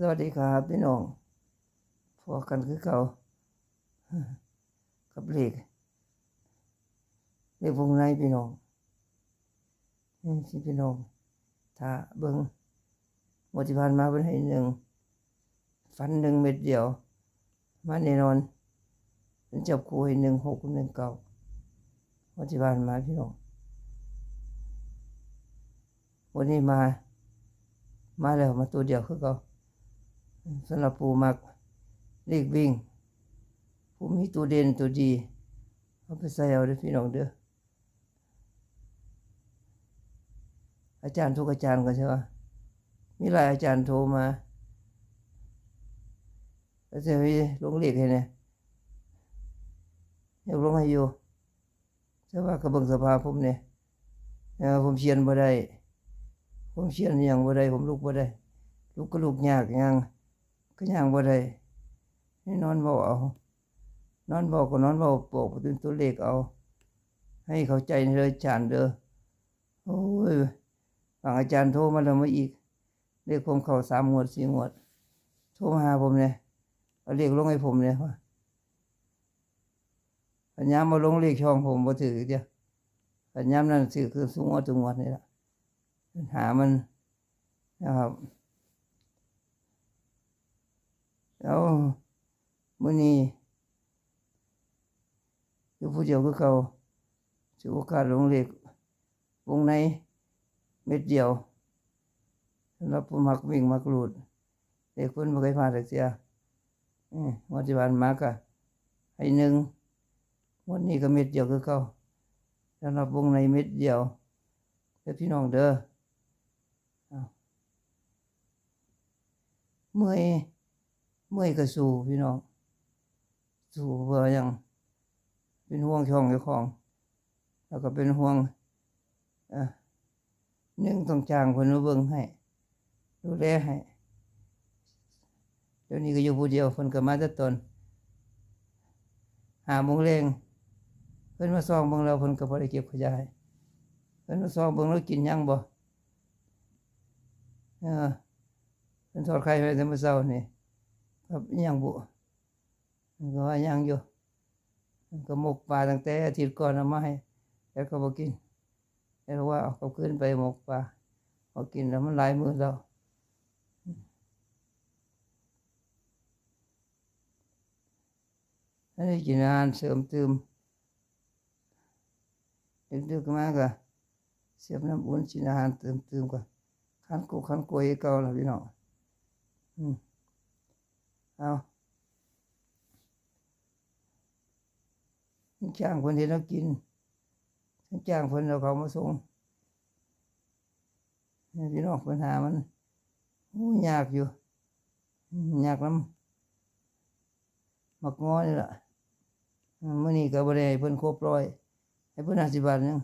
สวัสดีครับพี่น้องพอกันคือเก่ากับเลขเลขวงในพี่น้องนี่สิพี่น้องถ้าเบิ้งหมดที่ผ่านมาเป็นให้หนึ่งฟันหนึ่งเม็ดเดียว มาแน่นอนเป็นจับคู่ให้หนึ่งหกหนึ่งเก้าหมดที่ผ่านมาพี่น้องวันนี้มา มาแล้วมาตัวเดียวคือเก่า สำหรับปูมักเลขวิ่งผู้มีตัวเด่นตัวดี เอาไปใส่เอาเด้อพี่น้องเด้ออาจารย์ทุกอาจารย์ก็ใช่ว่ามีหลายอาจารย์โทรมาแล้วจะมีลงเลขให้เนี่ยอยากลงให้อยู่แต่ว่ากระเบงสภาผมเนี่ยผมเชียนบ่ได้ ผมเชียนหยังบ่ได้ ผมลุกบ่ได้ ลุกก็ลุกยากยัง ก็ยังบ่ได้ให้นอนเบาเอา นอนเบาก็นอนเบาโปกเป็นตัวเลขเอา ให้เข้าใจในเลยอาจารย์เด้อโอ้ยบางอาจารย์โทรมาแล้วมาอีก เรียกผมเข้าสามงวดสี่งวด โทรมาหาผมเนี่ยเอาเลขลงให้ผมเนี่ยว่าปัญญามมาลงเลขช่องผมบ่ถือเดียวปัญญามนั่นถือคือสูงงวดสูงงวดนี่แหละปัญหามันนะครับ แล้วมื่อนี้อยู่ผู้เดียวคือเขาถือโอกาสลงเหล็กวงในเม็ดเดียวสำหรับผู้มักวิ่งมักหลุดเด็กคนม่เคยผ่านสักเสียอืมวันที่ผ่านมากะให้หนึ่งวันนี้ก็เม็ดเดียวคือเขาสำหรับวงในเม็ดเดียวเด้อพี่น้องเด้อเมื่อย เมื่อยก็สู้พี่น้องสู้เพื่อยังเป็นห่วงช่องเจ้าของ แล้วก็เป็นห่วงเอ่อหนึ่งต้องจ้างคนมาเบิ่งให้ ดูแลให้เดี๋ยวนี้ก็อยู่ผู้เดียวคนก็มาแต่ตนหาโมงแรงเพิ่นมาซองเบิ่งเราเพิ่นก็บ่ได้เก็บขยะให้เพิ่นมาซองเบิ่งเรากินยังบ่เออเป็นทอดไข่ไปแต่เมื่อเช้านี่ ครับยังบุก็ว่ายังอยู่ก็หมกปลาตั้งแต่อาทิตย์ก่อนเอามาให้แล้วก็บอกินแล้วว่าเอาเขาขึ้นไปหมกปลาเอากินแล้วมันหลายมือแล้วอันนี้กินอาหารเสริมเติมดึกๆมาก็เสียบน้ำอุ่นกินอาหารเติมเติมก่อนขันกุขันกวยเก่าแล้วพี่น้องอืม เอาจ้างคนที่เรากินจ้างคนเราเขามาส่งพี่น้องปัญหามันโอ้ยากอยู่ยากน้ำมักง้อนี่แหละเมื่อนี้ก็บริให้เพิ่นครบร้อยให้เพิ่นห้าสิบบาทนึง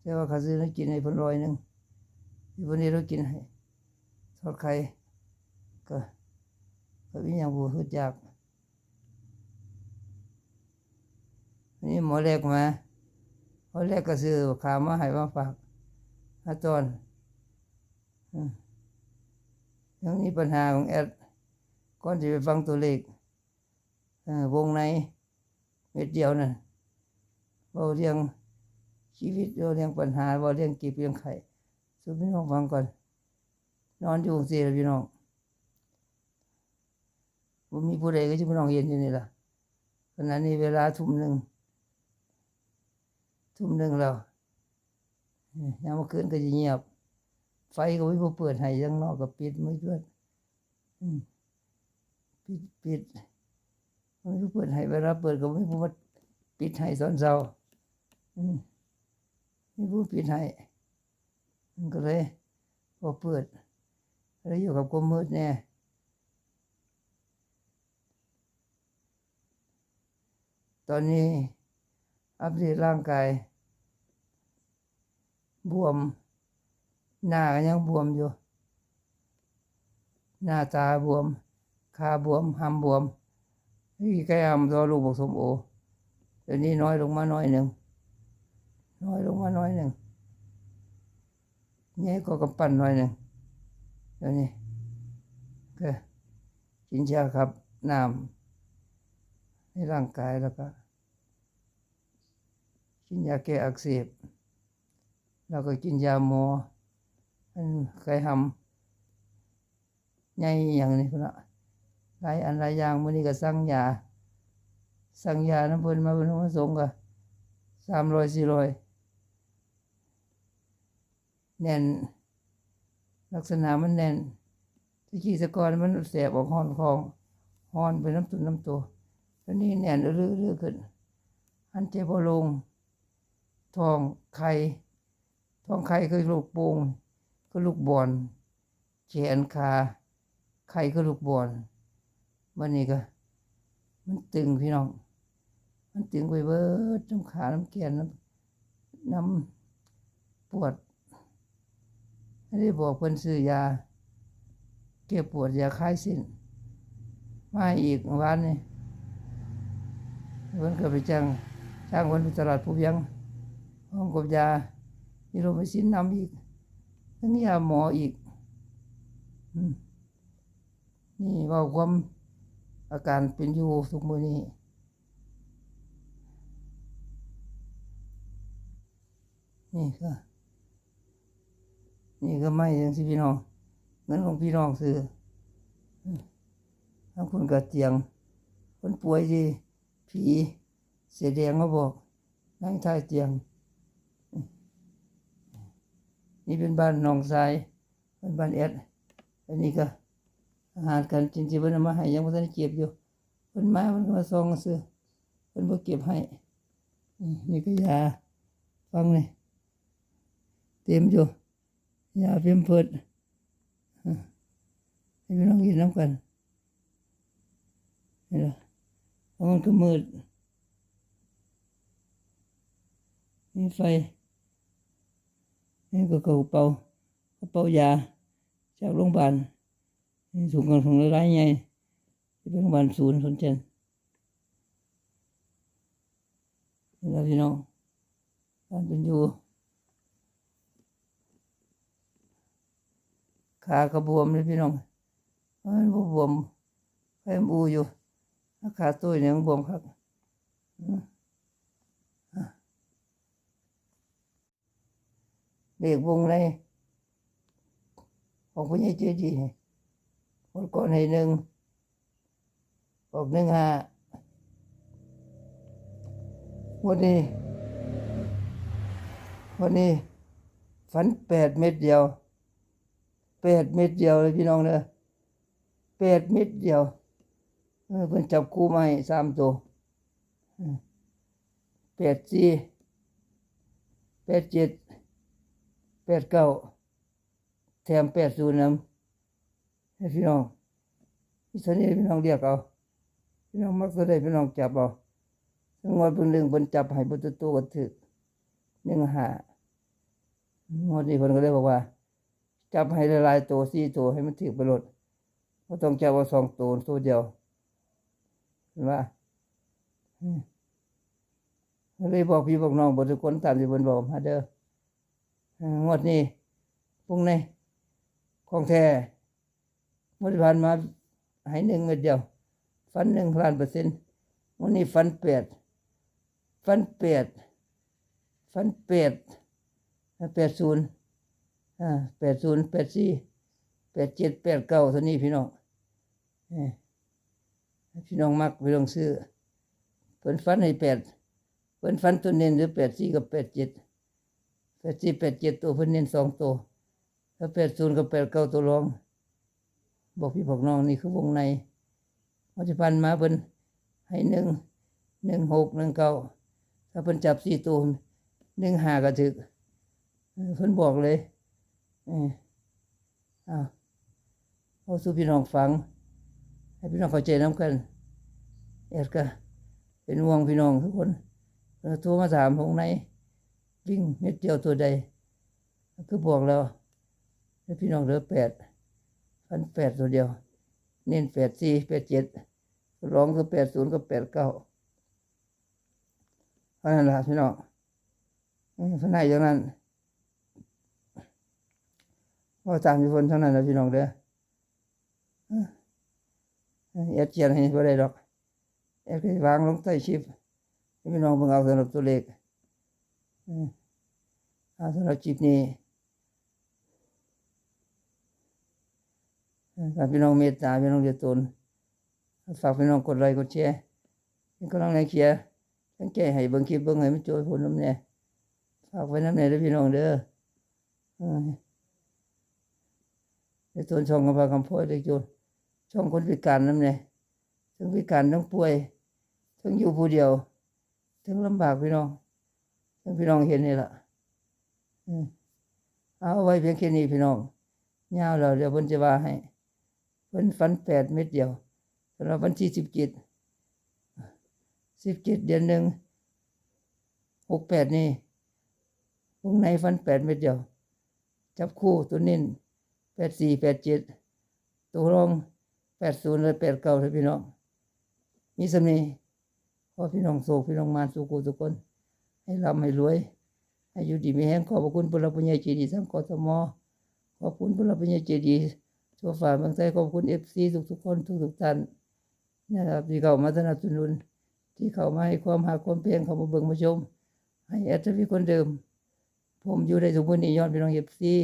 แต่ว่าเขาซื้อแล้วกินให้เพิ่นร้อยหนึงที่วันนี้เรากินให้ทอดไข่ ก็ก็มีอย่างบูฮึดยากนนี้หมอแรกมาหมอแรกก็ซื้อขามาให้มาฝากห้าตอนอืมยังมีปัญหาของแอดก่อนที่ไปฟังตัวเลขวงในเม็ดเดียวนั่นเราเรียงชีวิตเราเรียงปัญหาเราเรียงกีบเรียงไข่สู้พี่น้องฟังก่อน นอนอยู่สี่พี่น้อง ผมมีผู้ใดก็จะพี่น้องเห็นอยู่นี่ล่ะขณะนี้เวลาทุ่มหนึ่งทุ่มหนึ่งแล้วยามเมื่อคืนก็จะเงียบ ไฟก็ไม่ผู้เปิดให้ยังนอกก็ปิดไม่เปิดปิดปิดไม่ผู้เปิดให้เวลาเปิดก็ไม่ผู้มาปิดให้ตอนเช้าไม่ผู้ปิดให้ก็เลยพอเปิดแล้วอยู่กับความมืดแน่ ตอนนี้อัปเดตร่างกาย บวม หน้าก็ยังบวมอยู่ หน้าตาบวมขาบวมหำบวมพี่แก้มตัวลูกบอกสมโอเดี๋ยวนี้น้อยลงมาน้อยหนึ่งน้อยลงมาน้อยหนึ่งนี่ก็กำปั้นหน่อยหนึ่งเดี๋ยวนี้ก็กินยาครับน้ำ ในร่างกายแล้วก็กินยาแก้อักเสบแล้วก็กินยาหมออันไข้หำใหญ่อย่างนี้พุ่นละหลายอันหลายอย่างมื้อนี้ก็สั่งยาสั่งยาน้ำเพิ่นมาเพิ่นมาส่งก็สามร้อยสี่ร้อยแน่น ลักษณะมันแน่นที่กี้แตะกอนมันแสบออกห้อนคองห้อนไปน้ำตุนน้ำตัว ตอนนี้แน่นเรื่อยๆขึ้น อันเจ็บบ่ลง ทองไข่ทองไข่คือลูกโป่งคือลูกบอลแขนขาไข่คือลูกบอลวันนี้ก็มันตึงพี่น้อง มันตึงไปเบิดน้ำขาน้ำแขนน้ำน้ำปวดไม่ได้บอกเพิ่นซื้อยาแก้ปวดยาคลายสิ้นมาอีกวันนี้ เพิ่นก็ไปจ้างจ้างคนไปตลาดผู้เพียงห้องกบยามีโรมิซินนำอีกทั้งยาหมออีกนี่ว่าความอาการเป็นอยู่ทุกมือนี้นี่ก็นี่ก็ไม่ยังสิพี่น้องเงินของพี่น้องซื้อทั้งคนกระเตียง คนป่วยที่ ผีเสียแดงมาบอก นั่งท้ายเตียง นี่เป็นบ้านหนองทรายเป็นบ้านแอดอันนี้ก็อาหารกันจริงๆเพิ่นเอามาให้ยังบ่ทันเก็บอยู่เพิ่นมาเพิ่นก็มาซองซื้อเพิ่นบ่เก็บให้นี่ก็ยาฟังนี่เต็มอยู่ยาเพิ่มเพิดให้พี่น้องกินน้ำกันนี่ล่ะ เพราะมันก็มืดนี่ไฟนี่ก็กระเป๋ากระเป๋ายาจากโรงพยาบาลนี่ถุงกันถุงละลายใหญ่ที่เป็นโรงพยาบาลศูนย์สนเจนนี่ละพี่น้องการเป็นอยู่ขากระบวมเลยพี่น้องมันบวมไฟมันอูอยู่ ขาตุ้ยเนี่ยมันบวมครับเด็กวงในของผู้ใหญ่เจดีคนก่อนให้หนึ่งออกหนึ่งห้าวันนี้ วันนี้ฝันแปดเม็ดเดียวแปดเม็ดเดียวเลยพี่น้องเนอะแปดเม็ดเดียว เออเพิ่นจับคู่มาให้สามตัวแปดสี่แปดเจ็ดแปดเก้าแถมแปดศูนย์นำให้พี่น้องพี่สนิทพี่น้องเรียกเอาพี่น้องมักจะได้พี่น้องจับเอาทั้งหมดเป็นเรื่งเป็นจับให้บุตรตัวกันถึกหนึ่งหางวดนี้คนก็เลยบอกว่า จับให้ละลายตัวสี่ตัวให้มันถึกไปหลดก็ต้องจับเอาสองตัวตัวเดียว ว่าเลยบอกพี่บอกน้องบทุกคนตามที่เพิ่นบอกมาเด้องวดนี้พุ่งในของแท้งวดผ่านมาให้หนึ่งเม็ดเดียว ฟันหนึ่งล้านเปอร์เซ็นต์วันนี้ฟันแปดฟันแปดฟันแปดแปดศูนย์อ่าแปดศูนย์แปดสี่แปดเจ็ดแปดเก้าเท่านี้พี่น้องเอ พี่น้องมักพี่น้องซื้อเพิ่นฟันให้แปดเพิ่นฟันตัวเน้นหรือแปดสี่กับแปดเจ็ดแปดสี่แปดเจ็ดตัวเพิ่นเน้นสองตัวแล้วแปดศูนย์กับแปดเก้าตัวรอง บอกพี่บอกน้องนี่คือวงในปัจจุบันมาเพิ่นให้หนึ่งหนึ่งหกหนึ่งเก้าถ้าเพิ่นจับสี่ตัวหนึ่งห้าก็ถึกเพิ่นบอกเลย เอออ้าวเอาสู่พี่น้องฟัง ให้พี่น้องเข้าใจน้ำกันเอ็ดก็เป็นห่วงพี่น้องทุกคนโทรมาถามวงในวิ่งเม็ดเดียวตัวใดก็บอกแล้วแล้วพี่น้องเหลือแปดพันแปดตัวเดียว เน้นแปดสี่แปดเจ็ดร้องคือแปดศูนย์กับแปดเก้าเพราะนั่นแหละพี่น้องพนายอย่างนั้นว่าตามที่คนเท่านั้นนะพี่น้องเด้อ แอ ดเขียนให้บ่ได้ดอกแอดก็สิวางลงใต้ชิปพี่น้องเบิ่งเอาสำหรับตัวเลขอืมเอาสำหรับจิปนี้เออถ้าพี่น้องเมตตาพี่น้องเดือดตนฝากพี่น้องกดไลค์กดแชร์เป็นกำลังแรงเชียร์ทั้งแก้ให้เบิ่งคลิปเบิ่งให้มันโจยผลน้ำแน่ฝากไว้น้ำแน่ด้อพี่น้องเด้อเออในต้นช่องกำพาคำพูดเด็กโจรช่องคนพิการน้ำแน่ ทั้งพิการทั้งป่วย ทั้งอยู่ผู้เดียว ทั้งลำบากพี่น้อง ทั้งพี่น้องเห็นนี่แหละเอาไว้เพียงแค่นี้พี่น้องยาวแล้วเดี๋ยวเพิ่นจะว่าให้ เพิ่นฟันแปดเม็ดเดียวสำหรับวันที่สิบเจ็ดสิบเจ็ดเดือนหนึ่งหกแปดนี่วงในฟันแปดเม็ดเดียว จับคู่ตัวเน้นแปดสี่แปดเจ็ดตัวรองแปดศูนย์และแปดเก้าเลยพี่น้อง มีสำนีขอพี่น้องโศกพี่น้องมารสุขุทุกคน ให้ร่ำให้รวยให้อยู่ดีมีแห้งขอบคุณพระพุทธเจดีย์ทั้งกทมขอบคุณพระพุทธเจดีย์ทั่วฝ่าเมืองไทยขอบคุณเอฟซีทุกทุกคนทุกทุกท่านนะครับที่เข้ามาสนับสนุน ที่เข้ามาให้ความหาความเพียงเขามาเบิ่งมาชม ให้แอดทวีคนเดิม ผมอยู่ได้สมบูรณ์นี่ย้อนพี่น้องเอฟซี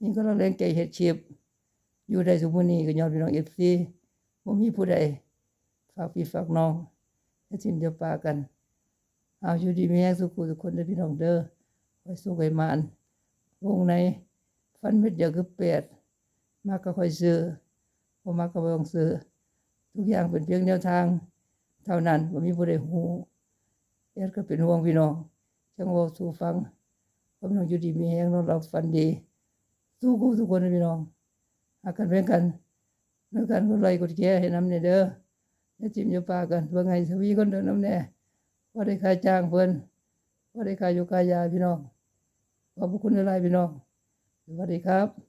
นี่ก็เราแรงใจเฮ็ดชีพอยู่ได้สมบูรณ์นี่ก็ย้อนพี่น้องเอฟซีผมมีผู้ใด ฝากพี่ฝากน้องและสิ้นเดียวปากัน เอาอยู่ดีมีแรงสุขุทุกคนเด้อพี่น้องเด้อไว้สู้ไว้มานวงในฟันเม็ดเดียวคือแปดมากก็ค่อยซื้อบ่มากก็บ่ต้องซื้อทุกอย่างเป็นเพียงแนวทาง เท่านั้นบ่มีผู้ใดฮู้แอดก็เป็นห่วงพี่น้องจังเว้าสู่ฟังพี่น้องอยู่ดีมีแรงนอนหลับฝันดี สู้กูทุกคนนะพี่น้องหากันเพื่อนกันด้วยกันกดไลค์กดแชร์ให้น้ำเนี่ยเด้อ อย่าจิ้มอย่าปากันเพื่อไงสวีคนเดินน้ำแน่ว่าได้ค่าจ้างเพิ่นว่าได้ค่าอยู่กายาพี่น้องขอบพระคุณหลายพี่น้องสวัสดีครับ